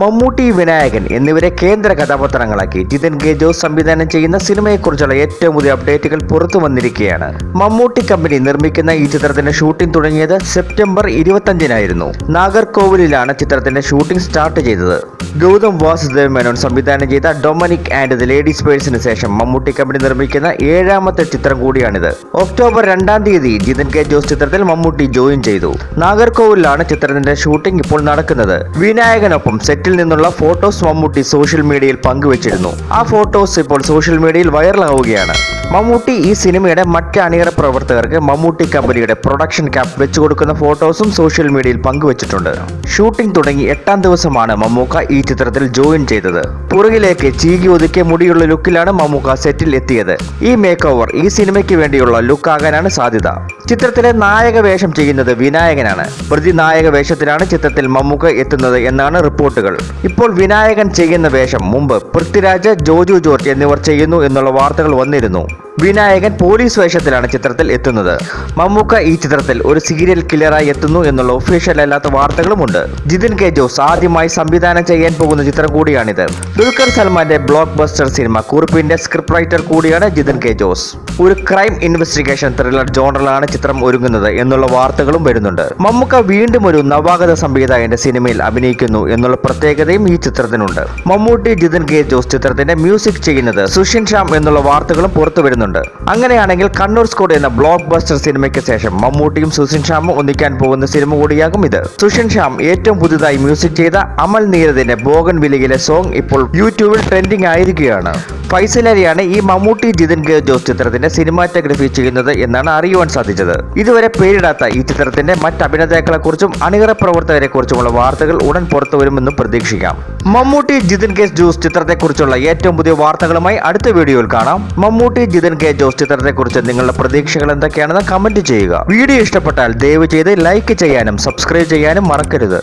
മമ്മൂട്ടി വിനായകൻ എന്നിവരെ കേന്ദ്ര കഥാപാത്രങ്ങളാക്കി. ജിതൻ കെ ജോസ് സംവിധാനം ചെയ്യുന്ന സിനിമയെക്കുറിച്ചുള്ള ഏറ്റവും പുതിയ അപ്ഡേറ്റുകൾ പുറത്തു വന്നിരിക്കുകയാണ്. മമ്മൂട്ടി കമ്പനി നിർമ്മിക്കുന്ന ഈ ചിത്രത്തിന്റെ ഷൂട്ടിംഗ് തുടങ്ങിയത് സെപ്റ്റംബർ ഇരുപത്തഞ്ചിനായിരുന്നു. നാഗർകോവിലിലാണ് ചിത്രത്തിന്റെ ഷൂട്ടിംഗ് സ്റ്റാർട്ട് ചെയ്തത്. ഗൗതം വാസുദേവ് മേനോൻ സംവിധാനം ചെയ്ത ഡൊമനിക് ആൻഡ് ദ ലേഡീസ് പേഴ്സിന് ശേഷം മമ്മൂട്ടി കമ്പനി നിർമ്മിക്കുന്ന ഏഴാമത്തെ ചിത്രം കൂടിയാണിത്. ഒക്ടോബർ രണ്ടാം തീയതി ജിതൻ കെ ജോസ് ചിത്രത്തിൽ മമ്മൂട്ടി ജോയിൻ ചെയ്തു. നാഗർകോവിലാണ് ചിത്രത്തിന്റെ ഷൂട്ടിംഗ് ഇപ്പോൾ നടക്കുന്നത്. വിനായകനൊപ്പം സെറ്റിൽ നിന്നുള്ള ഫോട്ടോസ് മമ്മൂട്ടി സോഷ്യൽ മീഡിയയിൽ പങ്കുവച്ചിരുന്നു. ആ ഫോട്ടോസ് ഇപ്പോൾ സോഷ്യൽ മീഡിയയിൽ വൈറലാവുകയാണ്. മമ്മൂട്ടി ഈ സിനിമയുടെ മറ്റ് അണിയറ പ്രവർത്തകർക്ക് മമ്മൂട്ടി കമ്പനിയുടെ പ്രൊഡക്ഷൻ ക്യാപ് വെച്ചു കൊടുക്കുന്ന ഫോട്ടോസും സോഷ്യൽ മീഡിയയിൽ പങ്കുവച്ചിട്ടുണ്ട്. ഷൂട്ടിംഗ് തുടങ്ങി എട്ടാം ദിവസമാണ് മമ്മൂക്ക ഈ ചിത്രത്തിൽ ജോയിൻ ചെയ്തത്. പുറകിലേക്ക് ചീകി ഒതുക്കിയ മുടിയുള്ള ലുക്കിലാണ് മമ്മൂക്ക സെറ്റിൽ എത്തിയത്. ഈ മേക്ക് ഓവർ ഈ സിനിമയ്ക്ക് വേണ്ടിയുള്ള ലുക്കാകാനാണ് സാധ്യത. ചിത്രത്തിലെ നായക വേഷം ചെയ്യുന്നത് വിനായകനാണ്. പ്രതിനായക വേഷത്തിലാണ് ചിത്രത്തിൽ മമ്മൂക്ക എത്തുന്നത് എന്നാണ് റിപ്പോർട്ടുകൾ. ഇപ്പോൾ വിനായകൻ ചെയ്യുന്ന വേഷം മുമ്പ് പൃഥ്വിരാജ് ജോജു ജോർജ് എന്നിവർ ചെയ്യുന്നു എന്നുള്ള വാർത്തകൾ വന്നിരുന്നു. വിനായകൻ പോലീസ് വേഷത്തിലാണ് ചിത്രത്തിൽ എത്തുന്നത്. മമ്മൂക്ക ഈ ചിത്രത്തിൽ ഒരു സീരിയൽ കില്ലറായി എത്തുന്നു എന്നുള്ള ഒഫീഷ്യൽ അല്ലാത്ത വാർത്തകളുമുണ്ട്. ജിതിൻ കെ ജോസ് ആദ്യമായി സംവിധാനം ചെയ്യാൻ പോകുന്ന ചിത്രം കൂടിയാണിത്. ദുൽഖർ സൽമാന്റെ ബ്ലോക്ക് ബസ്റ്റർ സിനിമ കുറിപ്പിന്റെ സ്ക്രിപ്റ്റ് റൈറ്റർ കൂടിയാണ് ജിതൻ കെ ജോസ്. ഒരു ക്രൈം ഇൻവെസ്റ്റിഗേഷൻ ത്രില്ലർ ജോണറിലാണ് ചിത്രം ഒരുങ്ങുന്നത് എന്നുള്ള വാർത്തകളും വരുന്നുണ്ട്. മമ്മൂക്ക വീണ്ടും ഒരു നവാഗത സംവിധായകന്റെ സിനിമയിൽ അഭിനയിക്കുന്നു എന്നുള്ള പ്രത്യേകതയും ഈ ചിത്രത്തിനുണ്ട്. മമ്മൂട്ടി ജിതിൻ കെ ജോസ് ചിത്രത്തിന്റെ മ്യൂസിക് ചെയ്യുന്നത് സുഷിൻ ഷാം എന്നുള്ള വാർത്തകളും പുറത്തു വരുന്നുണ്ട്. അങ്ങനെയാണെങ്കിൽ കണ്ണൂർ സ്കോഡ് എന്ന ബ്ലോക്ക് ബസ്റ്റർ സിനിമയ്ക്ക് ശേഷം മമ്മൂട്ടിയും സുഷിൻ ഷാമും ഒന്നിക്കാൻ പോകുന്ന സിനിമ കൂടിയാകും ഇത്. സുഷിൻ ഷാം ഏറ്റവും പുതുതായി മ്യൂസിക് ചെയ്ത അമൽ നീരദിന്റെ ബോഗൻ വിലയിലെ സോങ് ഇപ്പോൾ യൂട്യൂബിൽ ട്രെൻഡിംഗ് ആയിരിക്കുകയാണ്. ഫൈസലരിയാണ് ഈ മമ്മൂട്ടി ജിതിൻ കെ ജോസ് ചിത്രത്തിന്റെ സിനിമാറ്റോഗ്രഫി ചെയ്യുന്നത് എന്നാണ് അറിയുവാൻ സാധിച്ചത്. ഇതുവരെ പേരിടാത്ത ഈ ചിത്രത്തിന്റെ മറ്റ് അഭിനേതാക്കളെ കുറിച്ചും അണിയറ പ്രവർത്തകരെ കുറിച്ചുമുള്ള വാർത്തകൾ ഉടൻ പുറത്തു വരുമെന്നും പ്രതീക്ഷിക്കാം. മമ്മൂട്ടി ജിതിൻ കെ ജോസ് ചിത്രത്തെക്കുറിച്ചുള്ള ഏറ്റവും പുതിയ വാർത്തകളുമായി അടുത്ത വീഡിയോയിൽ കാണാം. മമ്മൂട്ടി ജിതിൻ കെ ജോസ് ചിത്രത്തെക്കുറിച്ച് നിങ്ങളുടെ പ്രതീക്ഷകൾ എന്തൊക്കെയാണെന്ന് കമന്റ് ചെയ്യുക. വീഡിയോ ഇഷ്ടപ്പെട്ടാൽ ദയവ് ചെയ്ത് ലൈക്ക് ചെയ്യാനും സബ്സ്ക്രൈബ് ചെയ്യാനും മറക്കരുത്.